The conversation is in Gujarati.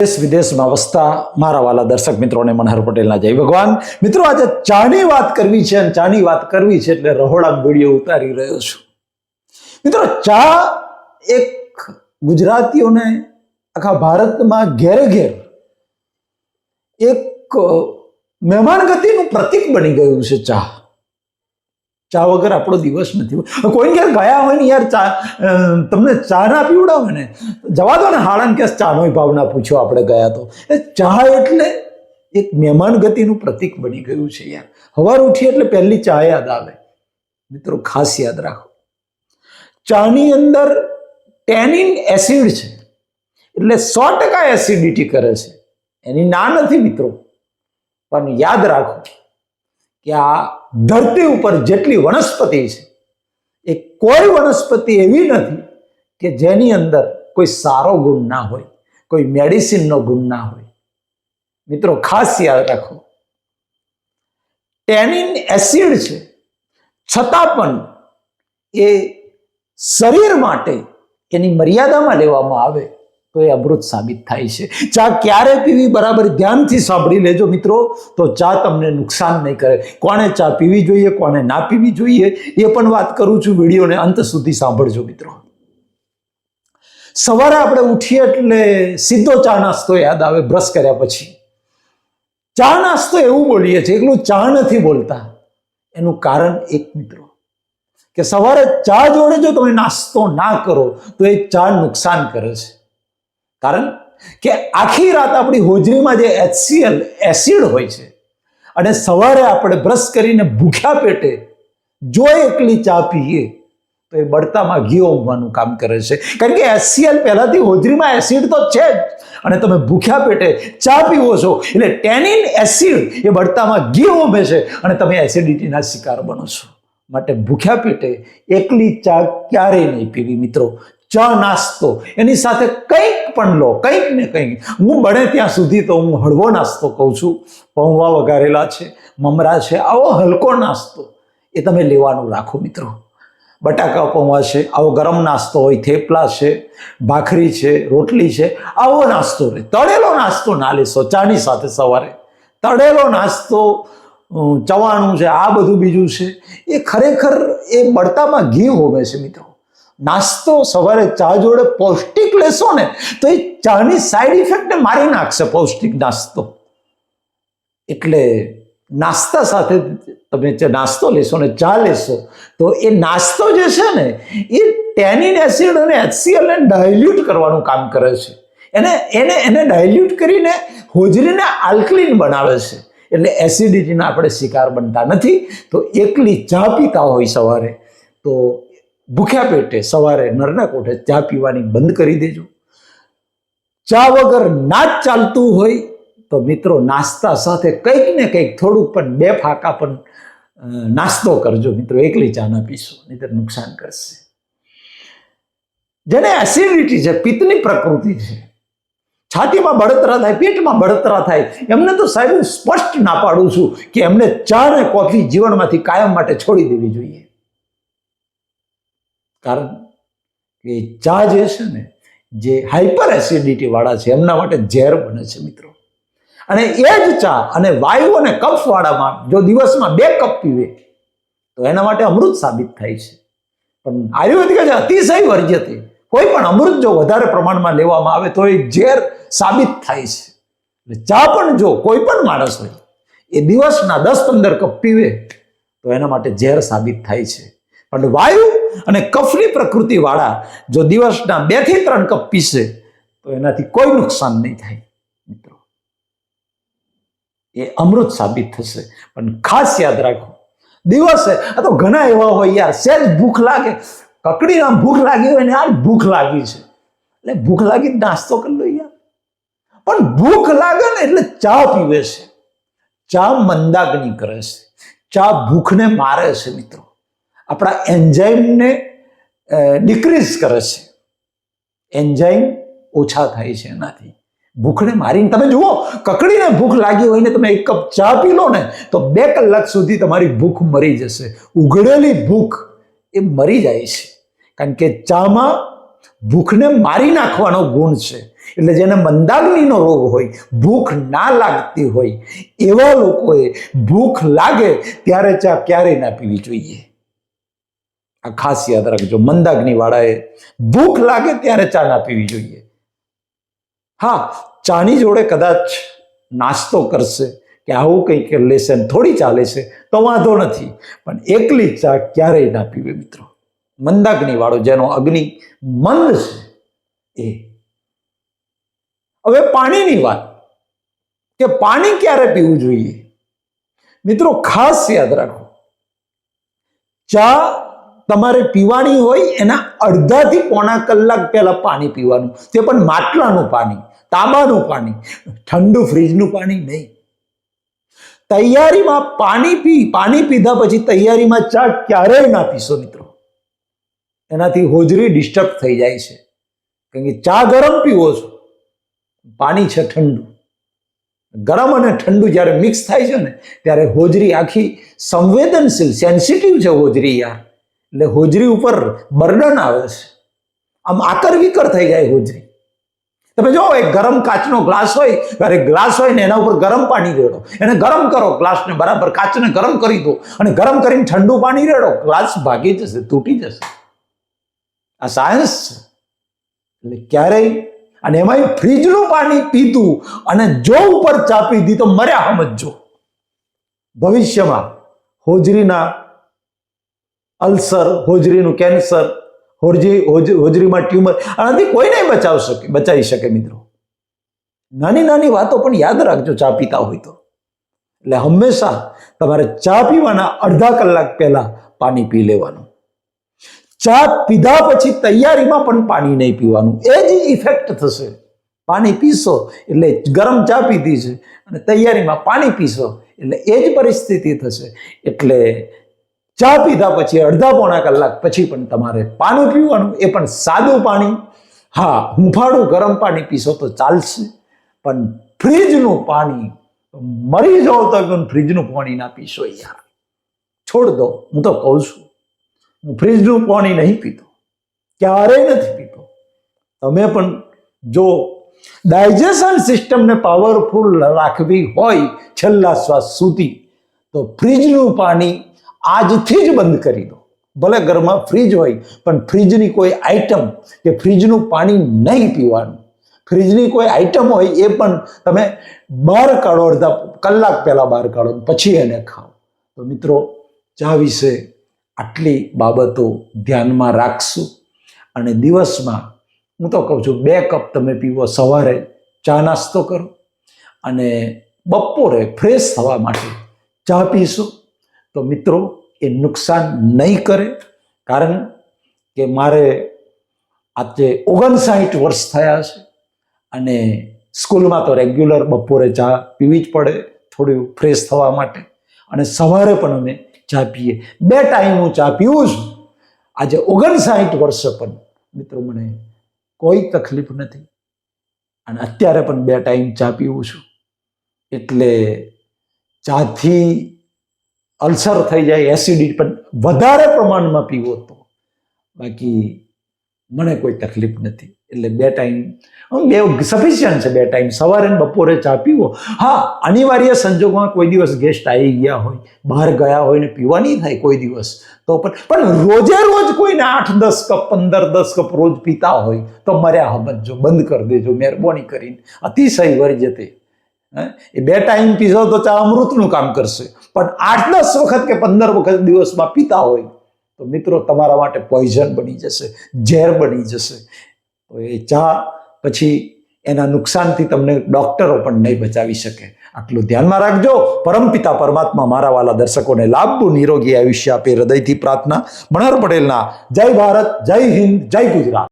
દેશ વિદેશમાં વસતા મારા વાલા દર્શક મિત્રોને મનહર પટેલના જય ભગવાન. મિત્રો, આજે ચાની વાત કરવી છે અને ચાની વાત કરવી છે એટલે રહોડા વીડિયો ઉતારી રહ્યો છું. મિત્રો, ચા એક ગુજરાતીઓને આખા ભારતમાં ઘેરે ઘેર એક મહેમાન ગતિનું પ્રતીક બની ગયું છે ચા. ચા વગર આપણો દિવસ નથી કોઈ ઘેર ગયા હોય ને યાર ચા તમને ચા ના પીવડાવે ને, જવા દો ને હાળન કે ચાનો ભાવના પૂછ્યો આપણે ગયા તો. એ ચા એટલે એક મહેમાન ગતિનું પ્રતીક બની ગયું છે યાર. હવાર ઉઠી એટલે પહેલી ચા યાદ આવે. મિત્રો, ખાસ યાદ રાખો. ચાની અંદર ટેનિન એસિડ છે. એટલે સો ટકા એસિડિટી કરે છે. એની ના નથી મિત્રો. પણ યાદ રાખો કે આ ધરતી ઉપર જેટલી વનસ્પતિ છે, એ કોઈ વનસ્પતિ એવી નથી કે જેની અંદર કોઈ સારો ગુણ ના હોય, કોઈ મેડિસિનનો ગુણ ના હોય. મિત્રો, ખાસ યાદ રાખો, ટેનિન એસિડ છે, છતાં પણ એ શરીર માટે એની મર્યાદામાં લેવામાં આવે. તો એ અમૃત સાબિત થાય છે. ચા ક્યારે પીવી બરાબર ધ્યાનથી સાંભળી લેજો મિત્રો. તો ચા તમને નુકસાન નહીં કરે. કોણે ચા પીવી જોઈએ કોને ના પીવી જોઈએ, એ પણ વાત કરું છું વિડીયોને અંત સુધી સાંભળજો મિત્રો. સવારે આપણે ઉઠીએ એટલે સીધો ચા નાસ્તો યાદ આવે, બ્રશ કર્યા પછી. ચા નાસ્તો એવું બોલીએ છીએ, એકલું ચા નથી બોલતા. એનું કારણ એક મિત્રો, કે સવારે ચા જોડે જો તમે નાસ્તો ના કરો, તો એ ચા નુકસાન કરે છે. કારણ કે આખી રાત આપણી હોજરીમાં જે એચસીએલ એસિડ હોય છે, અને સવારે આપણે બ્રશ કરીને ભૂખ્યા પેટે જો એકલી ચા પીએ, તો એ બળતામાં ઘી ઓમવાનું કામ કરે છે. કારણ કે એસસીએલ પહેલાંથી હોજરીમાં એસિડ તો છે જ, અને તમે ભૂખ્યા પેટે ચા પીવો છો, એટલે ટેનિન એસિડ એ બળતામાં ઘી ઓમે છે, અને તમે એસિડિટીના શિકાર બનો છો. માટે ભૂખ્યા પેટે એકલી ચા ક્યારેય નહીં પીવી મિત્રો. ચા નાસ્તો, એની સાથે કંઈક પણ લો, કંઈક ને કંઈક. હું બને ત્યાં સુધી તો હું હળવો નાસ્તો કહું છું. પૌવા વઘારેલા છે, મમરા છે, આવો હલકો નાસ્તો. એ તમે લેવાનું રાખો મિત્રો. બટાકા પૌવા છે, આવો ગરમ નાસ્તો હોય, થેપલા છે, ભાખરી છે, રોટલી છે, આવો નાસ્તો લે તળેલો નાસ્તો ના લેશો, ચાની સાથે સવારે. તળેલો નાસ્તો ચવાણું છે, આ બધું બીજું છે. એ ખરેખર એ બળતામાં ઘી હોવે છે મિત્રો. નાસ્તો સવારે ચા જોડે પૌષ્ટિક લેશો ને, તો એ ચાની સાઈડ ઇફેક્ટને મારી નાખશે પૌષ્ટિક નાસ્તો. એટલે નાસ્તા સાથે તમે જે નાસ્તો લેશો ને ચા લેશો, તો એ નાસ્તો જે છે ને, એ ટેનિન એસિડ અને એચસીએલને ડાયલ્યુટ કરવાનું કામ કરે છે. એને એને એને ડાયલ્યુટ કરીને હોજરીને આલ્કલીન બનાવે છે. એટલે એસિડિટીના આપણે શિકાર બનતા નથી. તો એકલી ચા પીતા હોય સવારે, તો ભૂખ્યા પેટે સવારે નરના કોઠે ચા પીવાની બંધ કરી દેજો. ચા વગર ના જ ચાલતું હોય તો મિત્રો નાસ્તા સાથે કંઈક ને કંઈક થોડુંક પણ બે ફાકા પણ નાસ્તો કરજો. મિત્રો એકલી ચા ના પીશો, નહીતર નુકસાન કરશે. જેને એસિડિટી છે, પિત્તની પ્રકૃતિ છે, છાતીમાં બળતરા થાય, પેટમાં બળતરા થાય, એમને તો સાહેબ સ્પષ્ટ ના પાડું છું કે એમને ચા ને કોફી જીવનમાંથી કાયમ માટે છોડી દેવી જોઈએ. કારણ કે ચા જે છે ને, જે હાઇપર એસિડિટી વાળા છે, એમના માટે ઝેર બને છે મિત્રો. અને એ જ ચા અને વાયુ અને કફ વાળામાં જો દિવસમાં બે કપ પીવે, તો એના માટે અમૃત સાબિત થાય છે. પણ આયુર્વેદિક છે અતિશય વર્જ્યતે, કોઈ પણ અમૃત જો વધારે પ્રમાણમાં લેવામાં આવે, તો એ ઝેર સાબિત થાય છે. એટલે ચા પણ જો કોઈ પણ માણસ હોય, એ દિવસના દસ પંદર કપ પીવે, તો એના માટે ઝેર સાબિત થાય છે. પણ વાયુ અને કફની પ્રકૃતિ વાળા જો દિવસના બેથી ત્રણ કપ પીશે, તો એનાથી કોઈ નુકસાન નહીં થાય, મિત્રો. એ અમૃત સાબિત થશે. પણ ખાસ યાદ રાખો, દિવસે, આ તો ઘણા એવા હોય યાર સહેજ ભૂખ લાગે કકડી આમ ભૂખ લાગી હોય ને યાર, ભૂખ લાગી છે. એટલે ભૂખ લાગી નાસ્તો કરી લો યાર. પણ ભૂખ લાગે ને એટલે ચા પીવે છે. ચા મંદાગ્નિ કરે છે. ચા ભૂખને મારે છે, મિત્રો. આપણા એન્ઝાઇમને ડિક્રીઝ કરે છે. એન્ઝાઇમ ઓછા થાય છે એનાથી. ભૂખને મારીને, તમે જુઓ, કકડીને ભૂખ લાગી હોય ને તમે એક કપ ચા પી લો ને, તો બે કલાક સુધી તમારી ભૂખ મરી જશે. ઉઘડેલી ભૂખ એ મરી જાય છે. કારણ કે ચામાં ભૂખને મારી નાખવાનો ગુણ છે. એટલે જેને મંદાગ્નિનો રોગ હોય, ભૂખ ના લાગતી હોય, એવા લોકોએ ભૂખ લાગે ત્યારે ચા ક્યારેય ના પીવી જોઈએ. આ ખાસ યાદ રાખજો મંદાગ્નિ વાળાએ ભૂખ લાગે ત્યારે ચા ના પીવી જોઈએ. હા, ચાની જોડે કદાચ નાસ્તો કરશે કે આવું કંઈક લેશે થોડી ચાલે છે તો વાંધો નથી, પણ એકલી ચા ક્યારેય ના પીવે મિત્રો. મંદાગ્નિ વાળો જેનો અગ્નિ મંદ છે એ. હવે પાણીની વાત, કે પાણી ક્યારે પીવું જોઈએ? મિત્રો, ખાસ યાદ રાખો, ચા તમારે પીવાની હોય એના અડધાથી પોણા કલાક પહેલા પાણી પીવાનું. તે પણ માટલાનું પાણી, તાંબાનું પાણી, ઠંડુ ફ્રીજનું પાણી નહીં. તૈયારીમાં પાણી પી, પાણી પીધા પછી તૈયારીમાં ચા ક્યારેય ના પીશો મિત્રો. એનાથી હોજરી ડિસ્ટર્બ થઈ જાય છે. કારણ કે ચા ગરમ પીવો છો, પાણી છે ઠંડુ. ગરમ અને ઠંડુ જ્યારે મિક્સ થાય છે ને, ત્યારે હોજરી આખી સંવેદનશીલ સેન્સિટિવ છે હોજરી યાર. એટલે હોજરી ઉપર બર્ડન આવે છે. આમ આકર વિકર થઈ જાય હોજરી. તમે જો એક ગરમ કાચનો ગ્લાસ હોય અરે ગ્લાસ હોય ને એના ઉપર ગરમ પાણી રેડો. એને ગરમ કરો ગ્લાસને બરાબર, કાચને ગરમ કરી દો. અને ગરમ કરીને ઠંડુ પાણી રેડો. ગ્લાસ ભાગી જશે, તૂટી જશે. આ સાયન્સ એટલે ક્યારેય, અને એમાંય ફ્રીજનું પાણી પીધું અને જો ઉપર ચા પીધી તો મર્યા સમજો. ભવિષ્યમાં હોજરીના અલ્સર, હોજરીનું કેન્સર હોજરી હોજ- હોજરીમાં ટ્યુમર. આનાથી નહીં બચાવી શકે બચાવી શકે મિત્રો. નાની નાની વાતો પણ યાદ રાખજો ચા પીતા હોય તો. એટલે હંમેશા તમારે ચા પીવાના અડધા કલાક પહેલા પાણી પી લેવાનું. ચા પીધા પછી તૈયારીમાં પણ પાણી નહીં પીવાનું. એ જ ઇફેક્ટ થશે. પાણી પીશો એટલે ગરમ ચા પીધી છે. અને તૈયારીમાં પાણી પીશો એટલે એ જ પરિસ્થિતિ થશે. એટલે ચા પીધા પછી અડધા પોણા કલાક પછી પણ તમારે પાણી પીવાનું, એ પણ સાદું પાણી. હા, હુંફાળું ગરમ પાણી પીશો તો ચાલશે, પણ ફ્રીજનું પાણી મરી જાઓ તો પણ ફ્રીજનું પાણી ના પીશો યાર. છોડ દો, હું તો કહું છું, હું ફ્રીજનું પાણી નહીં પીતો, ક્યારેય નથી પીતો. તમે પણ જો ડાયજેશન સિસ્ટમને પાવરફુલ રાખવી હોય, છેલ્લા શ્વાસ સુધી, તો ફ્રીજનું પાણી આજથી જ બંધ કરી દો. ભલે ઘરમાં ફ્રીજ હોય, પણ ફ્રીજની કોઈ આઈટમ કે ફ્રીજનું પાણી નહીં પીવાનું. ફ્રીજની કોઈ આઈટમ હોય એ પણ તમે બહાર કાઢો, અડધા કલાક પહેલાં બહાર કાઢો પછી એને ખાઓ. તો મિત્રો, ચા વિશે આટલી બાબતો ધ્યાનમાં રાખશું અને દિવસમાં હું તો કહું છું, બે કપ તમે પીવો સવારે, ચા નાસ્તો કરો અને બપોરે ફ્રેશ થવા માટે ચા પીશો. તો મિત્રો, એ નુકસાન નહીં કરે, કારણ કે મારે આજે ઓગણસાઠ વર્ષ થયા છે અને સ્કૂલમાં તો રેગ્યુલર બપોરે ચા પીવી જ પડે, થોડું ફ્રેશ થવા માટે. અને સવારે પણ અમે ચા પીએ. બે ટાઈમ હું ચા પીવું છું. આજે ઓગણસાઠ વર્ષે પણ મિત્રો મને કોઈ તકલીફ નથી. અને અત્યારે પણ બે ટાઈમ ચા પીવું છું. એટલે ચાથી અલ્સર થઈ જાય, એસિડિટી પણ વધારે પ્રમાણમાં પીવો તો બાકી મને કોઈ તકલીફ નથી. એટલે બે ટાઈમ બે સફિશિયન્ટ છે બે ટાઈમ. સવારે બપોરે ચા પીવો. હા, અનિવાર્ય સંજોગોમાં કોઈ દિવસ ગેસ્ટ આવી ગયા હોય, બહાર ગયા હોય ને પીવા નહીં થાય કોઈ દિવસ, તો પણ પણ રોજે રોજ કોઈને આઠ, દસ કપ, પંદર, દસ કપ રોજ પીતા હોય, તો મર્યા સમજો બંધ કરી દેજો, મહેરબાની કરીને. અતિશય વર્જ્યતે? એ બે ટાઈમ પીશો તો ચા અમૃતનું કામ કરશે. પણ આઠ દસ વખત કે પંદર વખત દિવસમાં પીતા હોય, તો મિત્રો તમારા માટે પોઈઝન બની જશે, ઝેર બની જશે. તો એ ચા પછી એના નુકસાનથી તમને ડોક્ટરો પણ નહીં બચાવી શકે. આટલું ધ્યાનમાં રાખજો. પરમપિતા પરમાત્મા મારા વાલા દર્શકોને લાભવું નિરોગી આયુષ્ય આપે હૃદયથી પ્રાર્થના. મણર પટેલના, જય ભારત, જય હિન્દ, જય ગુજરાત.